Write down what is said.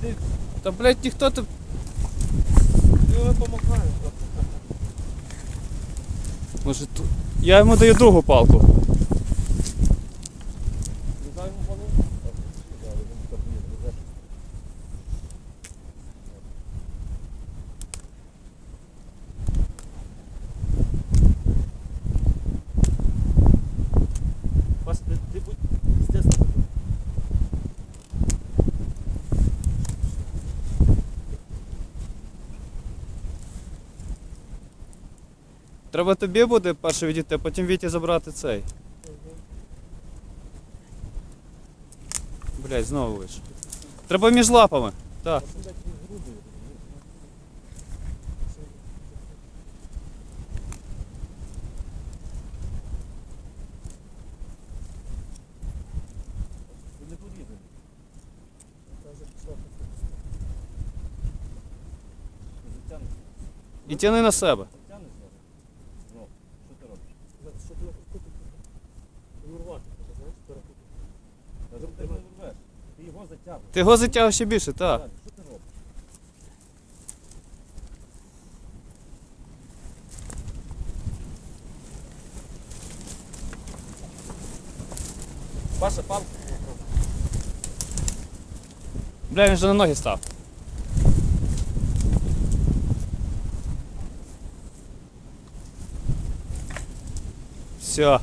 Ти Та блядь, ніхто ти. його допомагаєш. Може тут. Я йому даю другу палку. Треба тобі буде перше відійти, а потім Віті забрати цей. Блядь, знову вийшов. Треба між лапами. Так. І тяни на себе. Ти його затягнеш. Ти його затягуєш ще більше, так. Що ти робиш? Паша, палку. Бля, він вже на ноги став. Все.